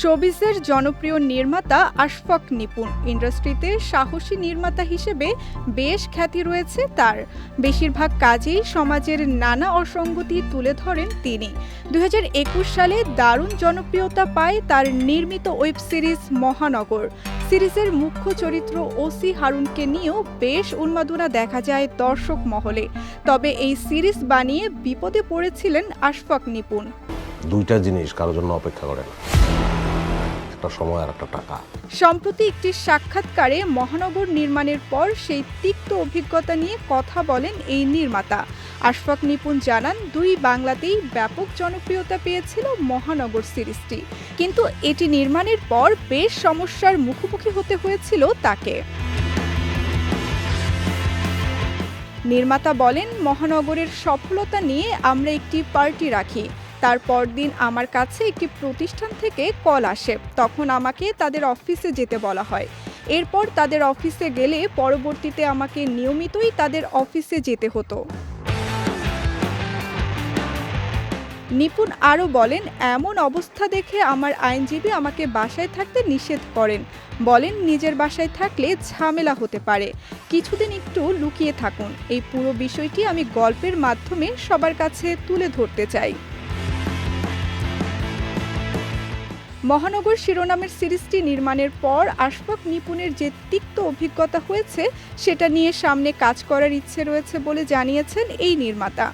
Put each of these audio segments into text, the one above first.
শোবিজের জনপ্রিয় নির্মাতা আশফাক নিপুণ। ইন্ডাস্ট্রিতে সাহসী নির্মাতা হিসেবে বেশ খ্যাতি রয়েছে তার। বেশিরভাগ কাজেই সমাজের নানা অসঙ্গতি তুলে ধরেন তিনি। দুই হাজার একুশ সালে দারুণ জনপ্রিয়তা পায় তার নির্মিত ওয়েব সিরিজ মহানগর। সিরিজের মুখ্য চরিত্র ওসি হারুনকে নিয়েও বেশ উন্মাদনা দেখা যায় দর্শক মহলে। তবে এই সিরিজ বানিয়ে বিপদে পড়েছিলেন আশফাক নিপুণ। দুইটা জিনিস কারোর জন্য অপেক্ষা করে না। একটা সময় আর একটা টাকা। সম্প্রতি একটি সাক্ষাৎকারে মহানগর নির্মাণের পর সেই তিক্ত অভিজ্ঞতা নিয়ে কথা বলেন এই নির্মাতা। আশফাক নিপুণ জানান, দুই বাংলাতেই ব্যাপক জনপ্রিয়তা পেয়েছিল মহানগর সিরিজটি। কিন্তু এটি নির্মাণের পর বেশ সমস্যার মুখোমুখি হতে হয়েছিল তাকে। নির্মাতা বলেন, মহানগরের সফলতা নিয়ে আমরা একটি পার্টি রাখি। তারপর দিন আমার কাছে একটি প্রতিষ্ঠান থেকে কল আসে। তখন আমাকে তাদের অফিসে যেতে বলা হয়। এরপর তাদের অফিসে গেলে পরবর্তীতে আমাকে নিয়মিতই তাদের অফিসে যেতে হতো। নিপুণ আরও বলেন, এমন অবস্থা দেখে আমার আইনজীবী আমাকে বাসায় থাকতে নিষেধ করেন। বলেন, নিজের বাসায় থাকলে ঝামেলা হতে পারে। কিছুদিন একটু লুকিয়ে থাকুন। এই পুরো বিষয়টি আমি গল্পের মাধ্যমে সবার কাছে তুলে ধরতে চাই। মহানগর শিরোনামের সিরিজটি নির্মাণের পর আশফাক নিপুণের যে তিক্ত অভিজ্ঞতা হয়েছে, সেটা নিয়ে সামনে কাজ করার ইচ্ছে রয়েছে বলে জানিয়েছেন এই নির্মাতা।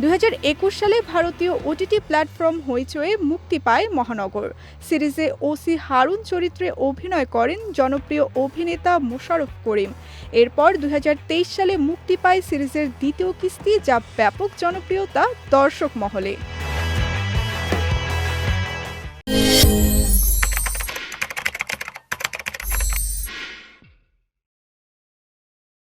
দু হাজার একুশ সালে ভারতীয় ওটিটি প্ল্যাটফর্ম হইচয়ে মুক্তি পায় মহানগর। সিরিজে ওসি হারুন চরিত্রে অভিনয় করেন জনপ্রিয় অভিনেতা মোশারফ করিম। এরপর দু হাজার তেইশ সালে মুক্তি পায় সিরিজের দ্বিতীয় কিস্তি যা ব্যাপক জনপ্রিয়তা দর্শক মহলে।